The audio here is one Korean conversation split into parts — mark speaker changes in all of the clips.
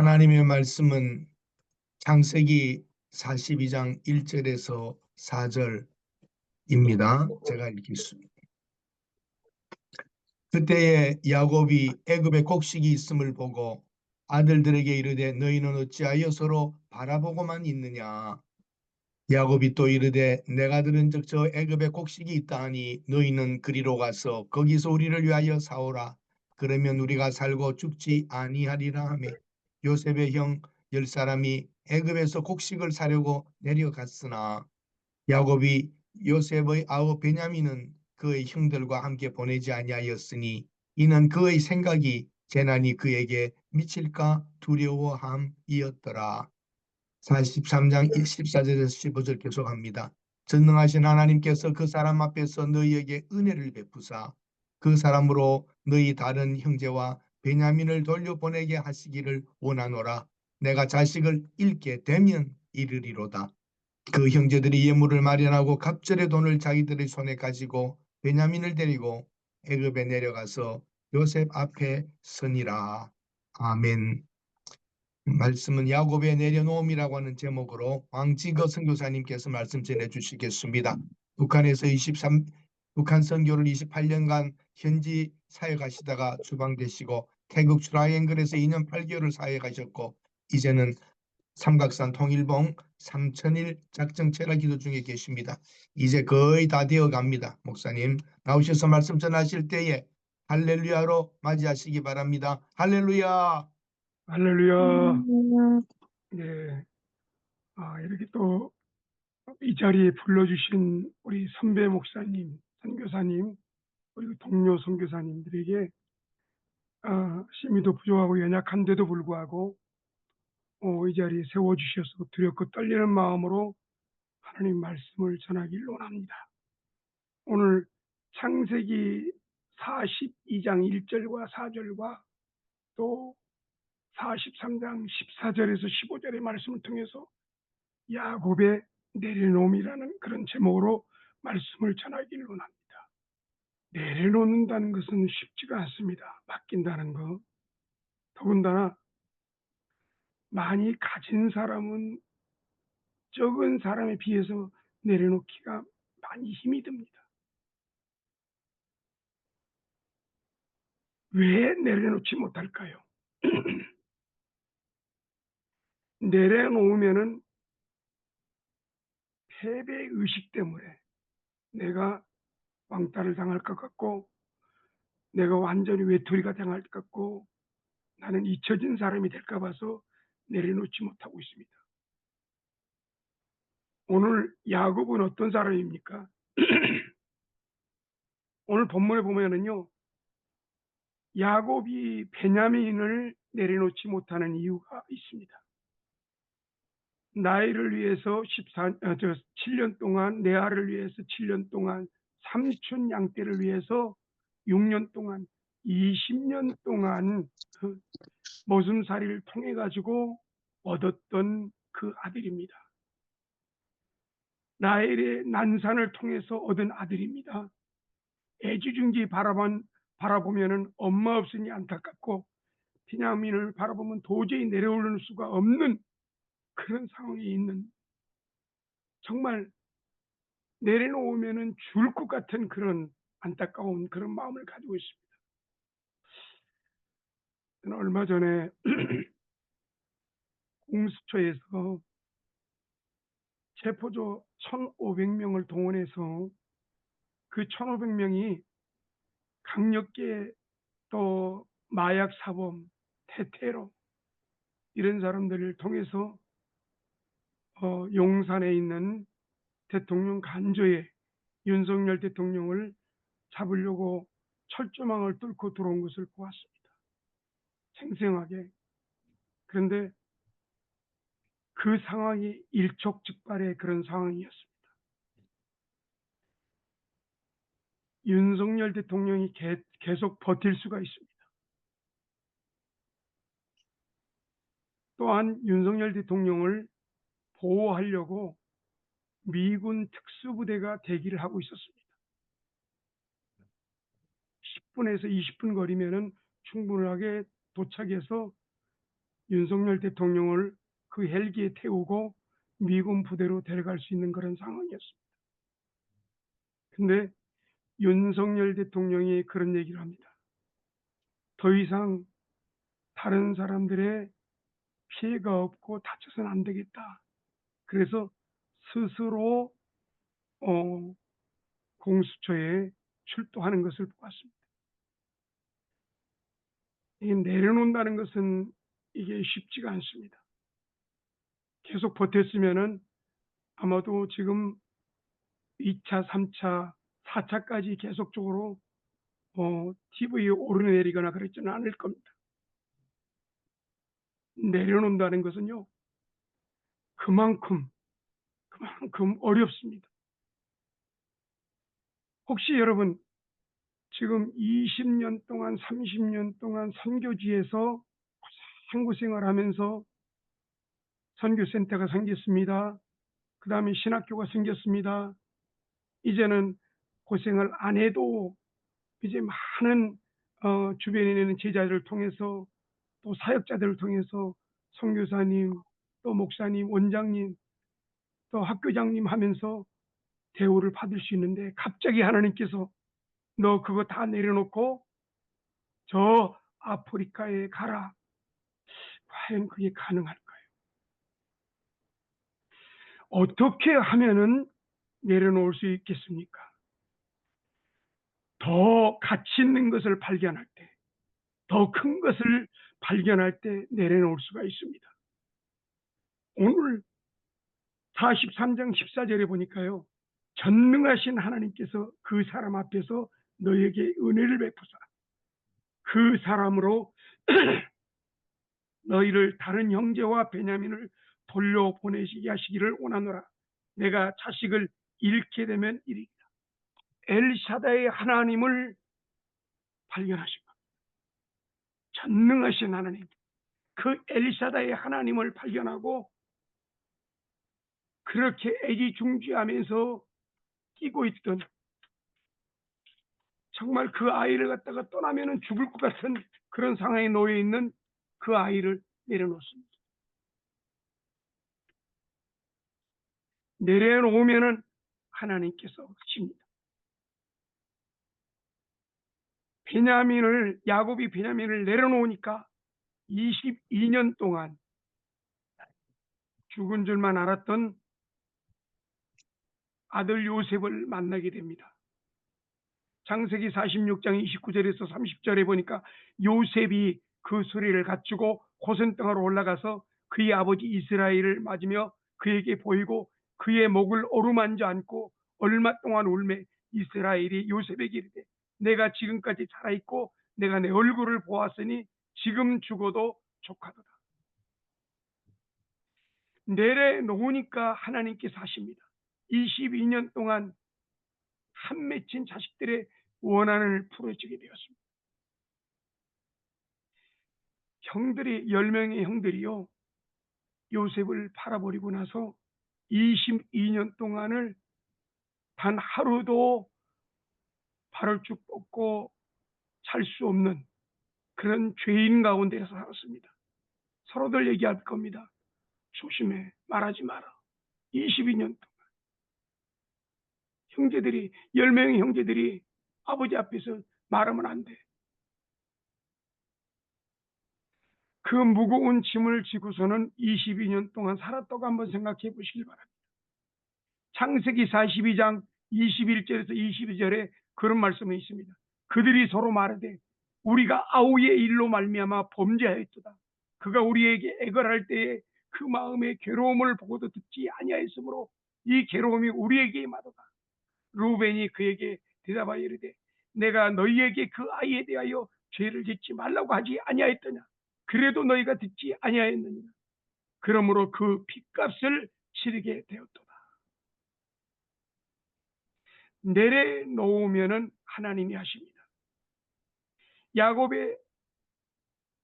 Speaker 1: 하나님의 말씀은 창세기 42장 1절에서 4절입니다. 제가 읽겠습니다. 그때에 야곱이 애굽에 곡식이 있음을 보고 아들들에게 이르되 너희는 어찌하여 서로 바라보고만 있느냐 야곱이 또 이르되 내가 들은 즉 저 애굽에 곡식이 있다 하니 너희는 그리로 가서 거기서 우리를 위하여 사오라 그러면 우리가 살고 죽지 아니하리라 하며 요셉의 형 열 사람이 애굽에서 곡식을 사려고 내려갔으나 야곱이 요셉의 아우 베냐민은 그의 형들과 함께 보내지 아니하였으니 이는 그의 생각이 재난이 그에게 미칠까 두려워함이었더라. 43장 14절에서 15절 계속합니다. 전능하신 하나님께서 그 사람 앞에서 너희에게 은혜를 베푸사 그 사람으로 너희 다른 형제와 베냐민을 돌려보내게 하시기를 원하노라. 내가 자식을 잃게 되면 이르리로다. 그 형제들이 예물을 마련하고 갑절의 돈을 자기들의 손에 가지고 베냐민을 데리고 애굽에 내려가서 요셉 앞에 서니라. 아멘. 말씀은 야곱의 내려놓음이라고 하는 제목으로 왕지거 선교사님께서 말씀 전해 주시겠습니다. 북한에서 23 북한 선교를 28년간 현지 사역하시다가 추방되시고 태국 트라이앵글에서 2년 8개월을 사역하셨고 이제는 삼각산 통일봉 3천일 작정 체라 기도 중에 계십니다. 이제 거의 다 되어 갑니다. 목사님 나오셔서 말씀 전하실 때에 할렐루야로 맞이하시기 바랍니다. 할렐루야.
Speaker 2: 할렐루야. 네. 아, 이렇게 또 이 자리에 불러주신 우리 선배 목사님, 선교사님, 그리고 동료 선교사님들에게 아, 심의도 부족하고 연약한데도 불구하고 어, 이 자리에 세워주셔서 두렵고 떨리는 마음으로 하나님 말씀을 전하길 원합니다. 오늘 창세기 42장 1절과 4절과 또 43장 14절에서 15절의 말씀을 통해서 야곱의 내려놓음이라는 그런 제목으로 말씀을 전하기를 원합니다. 내려놓는다는 것은 쉽지가 않습니다. 맡긴다는 거. 더군다나 많이 가진 사람은 적은 사람에 비해서 내려놓기가 많이 힘이 듭니다. 왜 내려놓지 못할까요? 내려놓으면은 패배 의식 때문에 내가 왕따를 당할 것 같고 내가 완전히 외톨이가 당할 것 같고 나는 잊혀진 사람이 될까 봐서 내려놓지 못하고 있습니다. 오늘 야곱은 어떤 사람입니까? 오늘 본문에 보면은요. 야곱이 베냐민을 내려놓지 못하는 이유가 있습니다. 나이를 위해서 14, 아, 저 7년 동안, 내 아를 위해서 7년 동안, 삼촌 양떼를 위해서 6년 동안, 20년 동안 그 모순살이를 통해 가지고 얻었던 그 아들입니다. 나엘의 난산을 통해서 얻은 아들입니다. 애지중지 바라본, 바라보면은 엄마 없으니 안타깝고 비냐민을 바라보면 도저히 내려올 수가 없는 그런 상황이 있는 정말 내려놓으면은 죽을 것 같은 그런 안타까운 그런 마음을 가지고 있습니다. 저는 얼마 전에 공수처에서 체포조 1,500명을 동원해서 그 1,500명이 강력계 또 마약 사범, 테테로 이런 사람들을 통해서 어, 용산에 있는 대통령 간조에 윤석열 대통령을 잡으려고 철조망을 뚫고 들어온 것을 보았습니다. 생생하게. 그런데 그 상황이 일촉즉발의 그런 상황이었습니다. 윤석열 대통령이 개, 계속 버틸 수가 있습니다. 또한 윤석열 대통령을 보호하려고 미군 특수부대가 대기를 하고 있었습니다. 10분에서 20분 거리면은 충분하게 도착해서 윤석열 대통령을 그 헬기에 태우고 미군 부대로 데려갈 수 있는 그런 상황이었습니다. 근데 윤석열 대통령이 그런 얘기를 합니다. 더 이상 다른 사람들의 피해가 없고 다쳐서는 안 되겠다. 그래서 스스로 어, 공수처에 출동하는 것을 보았습니다. 이게 내려놓는다는 것은 이게 쉽지가 않습니다. 계속 버텼으면은 아마도 지금 2차, 3차, 4차까지 계속적으로 어, TV에 오르내리거나 그랬지는 않을 겁니다. 내려놓는다는 것은요, 그만큼, 그만큼 어렵습니다. 혹시 여러분, 지금 20년 동안, 30년 동안 선교지에서 고생고생을 하면서 선교센터가 생겼습니다. 그 다음에 신학교가 생겼습니다. 이제는 고생을 안 해도 이제 많은 어, 주변에 있는 제자들을 통해서 또 사역자들을 통해서 선교사님, 또 목사님, 원장님, 또 학교장님 하면서 대우를 받을 수 있는데 갑자기 하나님께서 너 그거 다 내려놓고 저 아프리카에 가라. 과연 그게 가능할까요? 어떻게 하면은 내려놓을 수 있겠습니까? 더 가치 있는 것을 발견할 때, 더 큰 것을 발견할 때 내려놓을 수가 있습니다. 오늘 43장 14절에 보니까요. 전능하신 하나님께서 그 사람 앞에서 너에게 은혜를 베푸사 그 사람으로 너희를 다른 형제와 베냐민을 돌려보내시게 하시기를 원하노라. 내가 자식을 잃게 되면 이리이다. 엘샤다의 하나님을 발견하신 겁니다. 전능하신 하나님. 그 엘샤다의 하나님을 발견하고 그렇게 애기중지하면서 끼고 있던 정말 그 아이를 갖다가 떠나면은 죽을 것 같은 그런 상황에 놓여 있는 그 아이를 내려놓습니다. 내려놓으면은 하나님께서 하십니다. 베냐민을 야곱이 베냐민을 내려놓으니까 22년 동안 죽은 줄만 알았던 아들 요셉을 만나게 됩니다. 장세기 46장 29절에서 30절에 보니까 요셉이 그 소리를 갖추고 고센 땅으로 올라가서 그의 아버지 이스라엘을 맞으며 그에게 보이고 그의 목을 어루만져 안고 얼마 동안 울매 이스라엘이 요셉에게 이르되 내가 지금까지 살아있고 내가 내 얼굴을 보았으니 지금 죽어도 족하도다. 내려놓으니까 하나님께서 하십니다. 22년 동안 한 맺힌 자식들의 원한을 풀어주게 되었습니다. 형들이 10명의 형들이요. 요셉을 팔아버리고 나서 22년 동안을 단 하루도 발을 쭉 뻗고 살수 없는 그런 죄인 가운데서 살았습니다. 서로들 얘기할 겁니다. 조심해, 말하지 마라. 22년 동안. 형제들이, 10명의 형제들이 아버지 앞에서 말하면 안 돼. 그 무거운 짐을 지고서는 22년 동안 살았다고 한번 생각해 보시길 바랍니다. 창세기 42장 21절에서 22절에 그런 말씀이 있습니다. 그들이 서로 말하되 우리가 아우의 일로 말미암아 범죄하였도다. 그가 우리에게 애걸할 때에 그 마음의 괴로움을 보고도 듣지 아니하였으므로 이 괴로움이 우리에게 임하도다. 루벤이 그에게 대답하여 이르되 내가 너희에게 그 아이에 대하여 죄를 짓지 말라고 하지 아니하였더냐. 그래도 너희가 듣지 아니하였느니라. 그러므로 그 핏값을 치르게 되었도다. 내려놓으면은 하나님이 하십니다. 야곱의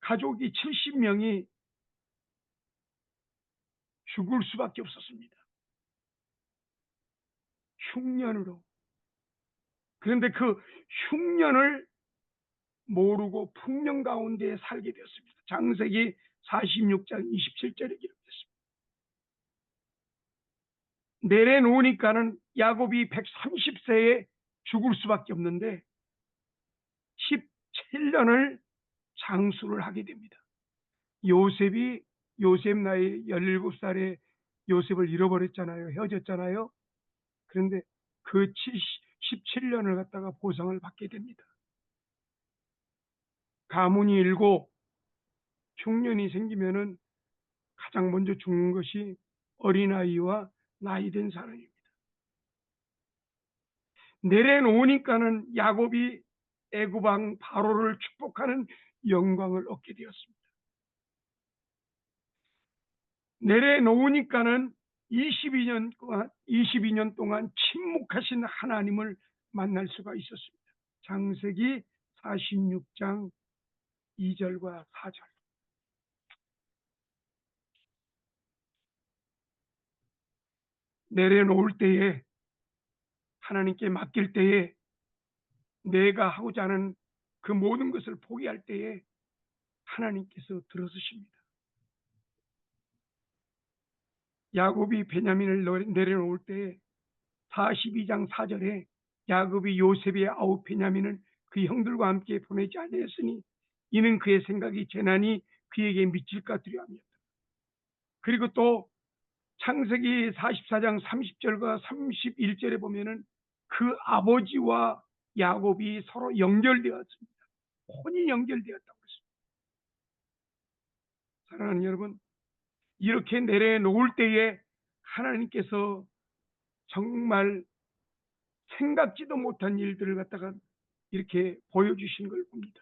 Speaker 2: 가족이 70명이 죽을 수밖에 없었습니다. 흉년으로. 그런데 그 흉년을 모르고 풍년 가운데 살게 되었습니다. 장세기 46장 27절에 기록됐습니다. 내려놓으니까는 야곱이 130세에 죽을 수밖에 없는데 17년을 장수를 하게 됩니다. 요셉이 요셉 나이 17살에 요셉을 잃어버렸잖아요. 헤어졌잖아요. 그런데 그 17년을 갖다가 보상을 받게 됩니다. 가문이 일고 흉년이 생기면은 가장 먼저 죽는 것이 어린아이와 나이든 사람입니다. 내려놓으니까는 야곱이 애굽왕 바로를 축복하는 영광을 얻게 되었습니다. 내려놓으니까는 22년 동안 22년 동안 침묵하신 하나님을 만날 수가 있었습니다. 장세기 46장 2절과 4절. 내려놓을 때에 하나님께 맡길 때에 내가 하고자 하는 그 모든 것을 포기할 때에 하나님께서 들어서십니다. 야곱이 베냐민을 내려놓을 때 42장 4절에 야곱이 요셉의 아우 베냐민을 그 형들과 함께 보내지 아니했으니 이는 그의 생각이 재난이 그에게 미칠까 두려움이었다. 그리고 또 창세기 44장 30절과 31절에 보면은 그 아버지와 야곱이 서로 연결되었습니다. 혼이 연결되었다고 했습니다. 사랑하는 여러분, 이렇게 내려놓을 때에 하나님께서 정말 생각지도 못한 일들을 갖다가 이렇게 보여주신 걸 봅니다.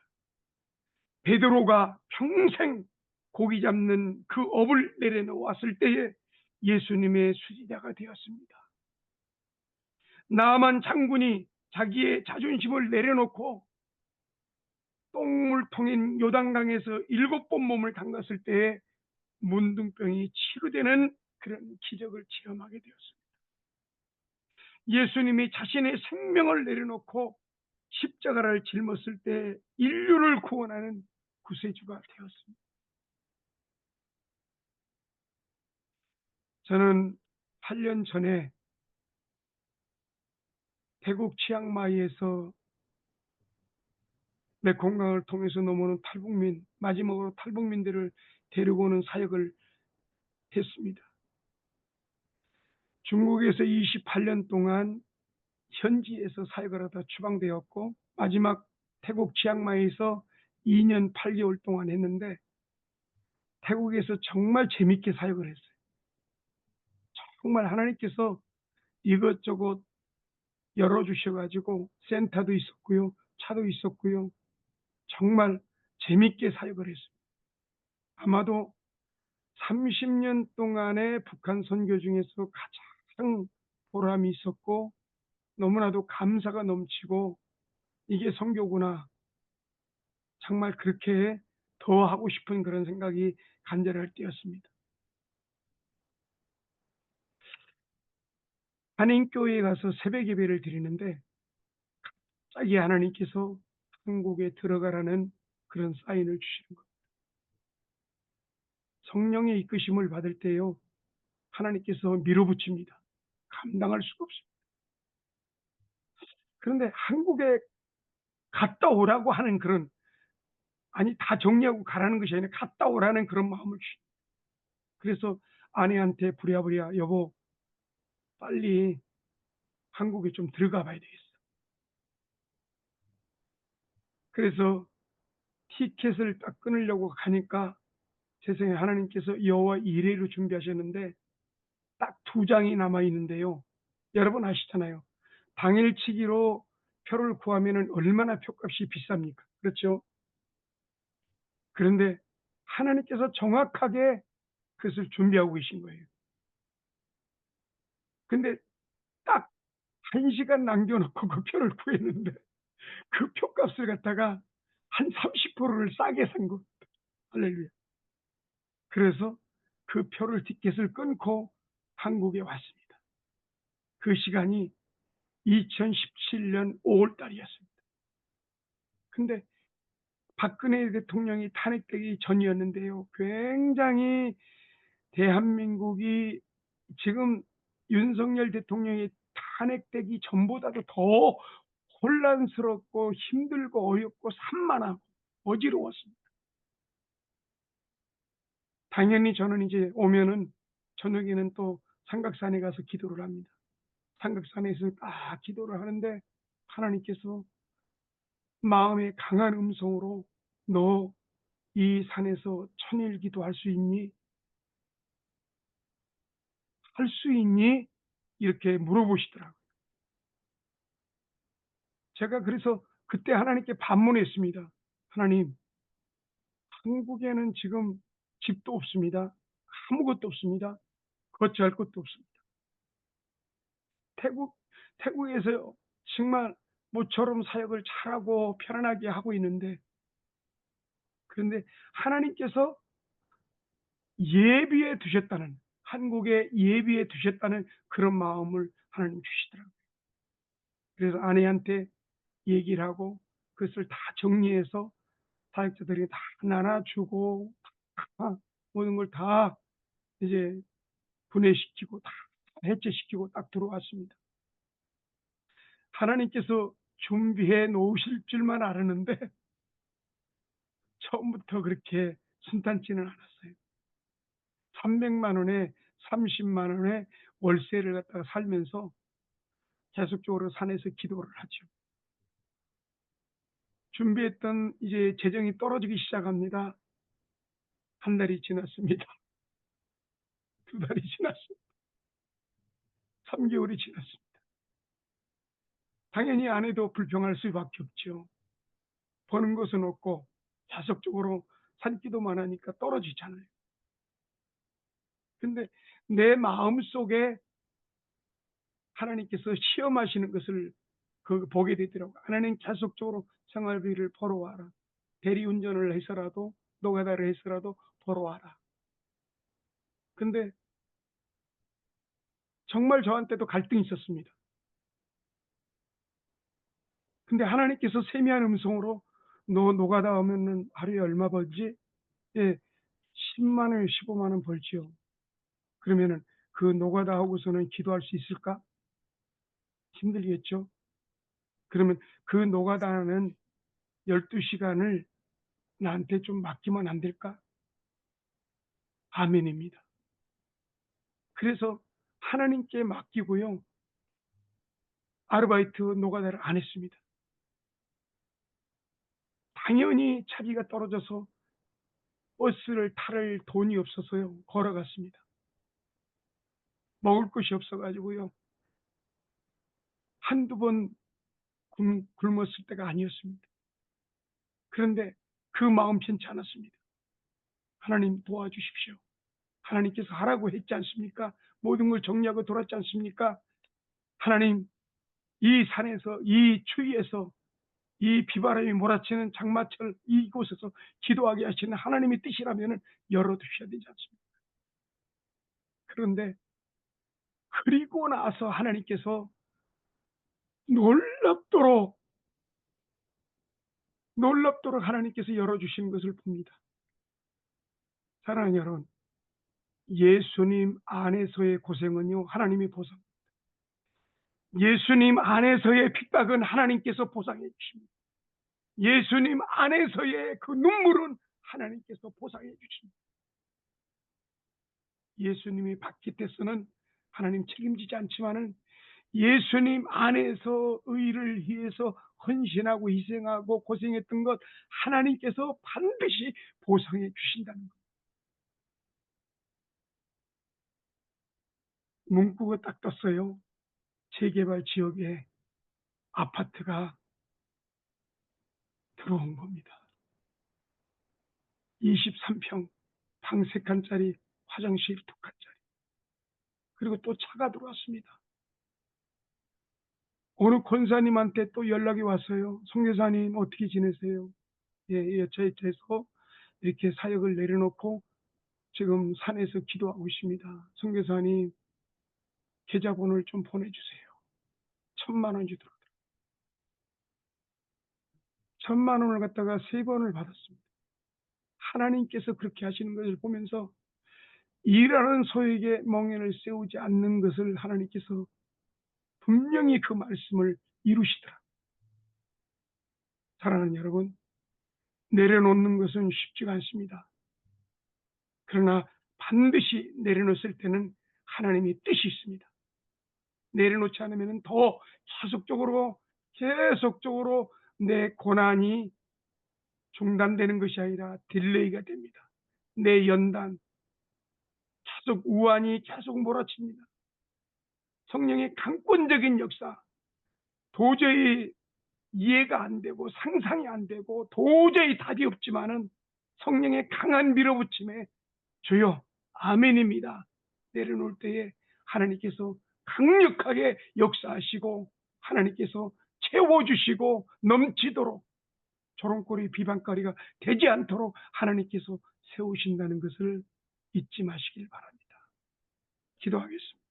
Speaker 2: 베드로가 평생 고기 잡는 그 업을 내려놓았을 때에 예수님의 수지자가 되었습니다. 나만 장군이 자기의 자존심을 내려놓고 똥을 통인 요단강에서 일곱 번 몸을 담갔을 때에 문둥병이 치료되는 그런 기적을 체험하게 되었습니다. 예수님이 자신의 생명을 내려놓고 십자가를 짊었을 때 인류를 구원하는 구세주가 되었습니다. 저는 8년 전에 태국 치앙마이에서 내 건강을 통해서 넘어오는 탈북민, 마지막으로 탈북민들을 데리고 오는 사역을 했습니다. 중국에서 28년 동안 현지에서 사역을 하다 추방되었고 마지막 태국 치앙마이에서 2년 8개월 동안 했는데 태국에서 정말 재밌게 사역을 했어요. 정말 하나님께서 이것저것 열어주셔가지고 센터도 있었고요. 차도 있었고요. 정말 재밌게 사역을 했습니다. 아마도 30년 동안의 북한 선교 중에서 가장 보람이 있었고 너무나도 감사가 넘치고 이게 선교구나. 정말 그렇게 더 하고 싶은 그런 생각이 간절할 때였습니다. 한인교회에 가서 새벽 예배를 드리는데 갑자기 하나님께서 한국에 들어가라는 그런 사인을 주시는 겁니다. 성령의 이끄심을 받을 때요, 하나님께서 밀어붙입니다. 감당할 수가 없습니다. 그런데 한국에 갔다 오라고 하는 그런, 아니, 다 정리하고 가라는 것이 아니라 갔다 오라는 그런 마음을 주십니다. 그래서 아내한테 부랴부랴, 여보, 빨리 한국에 좀 들어가 봐야 되겠어. 그래서 티켓을 딱 끊으려고 가니까 세상에 하나님께서 여호와 이레로 준비하셨는데 딱 두 장이 남아 있는데요. 여러분 아시잖아요. 당일치기로 표를 구하면 얼마나 표값이 비쌉니까? 그렇죠? 그런데 하나님께서 정확하게 그것을 준비하고 계신 거예요. 근데 딱 한 시간 남겨놓고 그 표를 구했는데 그 표값을 갖다가 한 30%를 싸게 산 거. 할렐루야. 그래서 그 표를 티켓을 끊고 한국에 왔습니다. 그 시간이 2017년 5월 달이었습니다. 근데 박근혜 대통령이 탄핵되기 전이었는데요. 굉장히 대한민국이 지금 윤석열 대통령이 탄핵되기 전보다도 더 혼란스럽고 힘들고 어렵고 산만하고 어지러웠습니다. 당연히 저는 이제 오면은 저녁에는 또 삼각산에 가서 기도를 합니다. 삼각산에서 딱 기도를 하는데 하나님께서 마음의 강한 음성으로 너 이 산에서 천일 기도할 수 있니? 할 수 있니? 이렇게 물어보시더라고요. 제가 그래서 그때 하나님께 반문했습니다. 하나님, 한국에는 지금 집도 없습니다. 아무것도 없습니다. 거처할 것도 없습니다. 태국, 태국에서 정말 모처럼 사역을 잘하고 편안하게 하고 있는데, 그런데 하나님께서 예비해 두셨다는, 한국에 예비해 두셨다는 그런 마음을 하나님 주시더라고요. 그래서 아내한테 얘기를 하고 그것을 다 정리해서 사역자들이 다 나눠주고 다 모든 걸 다 이제 분해시키고 다 해체시키고 딱 들어왔습니다. 하나님께서 준비해 놓으실 줄만 알았는데 처음부터 그렇게 순탄치는 않았어요. 300만 원에 30만 원에 월세를 갖다가 살면서 계속적으로 산에서 기도를 하죠. 준비했던 이제 재정이 떨어지기 시작합니다. 한 달이 지났습니다. 두 달이 지났습니다. 3개월이 지났습니다. 당연히 아내도 불평할 수밖에 없죠. 버는 것은 없고 계속적으로 산기도만 하니까 떨어지잖아요. 근데 내 마음 속에 하나님께서 시험하시는 것을 그 보게 되더라고요. 하나님 계속적으로 생활비를 벌어와라. 대리운전을 해서라도 노가다를 해서라도 벌어와라. 근데 정말 저한테도 갈등이 있었습니다. 근데 하나님께서 세미한 음성으로 너 노가다 오면은 하루에 얼마 벌지? 예, 10만 원, 15만 원 벌지요. 그러면은 그 노가다 하고서는 기도할 수 있을까? 힘들겠죠? 그러면 그 노가다는 12시간을 나한테 좀 맡기면 안 될까? 아멘입니다. 그래서 하나님께 맡기고요. 아르바이트 노가다를 안 했습니다. 당연히 차비가 떨어져서 버스를 탈 돈이 없어서요. 걸어갔습니다. 먹을 것이 없어가지고요. 한두 번 굶- 굶었을 때가 아니었습니다. 그런데 그 마음 편치 않았습니다. 하나님 도와주십시오. 하나님께서 하라고 했지 않습니까? 모든 걸 정리하고 돌았지 않습니까? 하나님, 이 산에서, 이 추위에서, 이 비바람이 몰아치는 장마철 이곳에서 기도하게 하시는 하나님의 뜻이라면 열어두셔야 되지 않습니까? 그런데, 그리고 나서 하나님께서 놀랍도록, 놀랍도록 하나님께서 열어주신 것을 봅니다. 사랑하는 여러분, 예수님 안에서의 고생은요, 하나님이 보상. 예수님 안에서의 핍박은 하나님께서 보상해 주십니다. 예수님 안에서의 그 눈물은 하나님께서 보상해 주십니다. 예수님이 바깥에서는 하나님 책임지지 않지만은 예수님 안에서 의를 위해서 헌신하고 희생하고 고생했던 것 하나님께서 반드시 보상해 주신다는 것. 문구가 딱 떴어요. 재개발 지역에 아파트가 들어온 겁니다. 23평, 방 3칸짜리, 화장실 2칸짜리. 그리고 또 차가 들어왔습니다. 어느 권사님한테 또 연락이 왔어요. 송교사님 어떻게 지내세요? 예, 여차여차해서 이렇게 사역을 내려놓고 지금 산에서 기도하고 있습니다. 송교사님 계좌번호를 좀 보내주세요. 천만 원 주도록. 천만 원을 갖다가 세 번을 받았습니다. 하나님께서 그렇게 하시는 것을 보면서 일하는 소에게 멍에를 세우지 않는 것을 하나님께서 분명히 그 말씀을 이루시더라. 사랑하는 여러분, 내려놓는 것은 쉽지가 않습니다. 그러나 반드시 내려놓을 때는 하나님의 뜻이 있습니다. 내려놓지 않으면 더 계속적으로 계속적으로 내 고난이 중단되는 것이 아니라 딜레이가 됩니다. 내 연단, 계속 우환이 계속 몰아칩니다. 성령의 강권적인 역사, 도저히 이해가 안 되고 상상이 안 되고 도저히 답이 없지만은 성령의 강한 밀어붙임에 주여 아멘입니다. 내려놓을 때에 하나님께서 강력하게 역사하시고 하나님께서 채워주시고 넘치도록 조롱거리 비방거리가 되지 않도록 하나님께서 세우신다는 것을 잊지 마시길 바랍니다. 기도하겠습니다.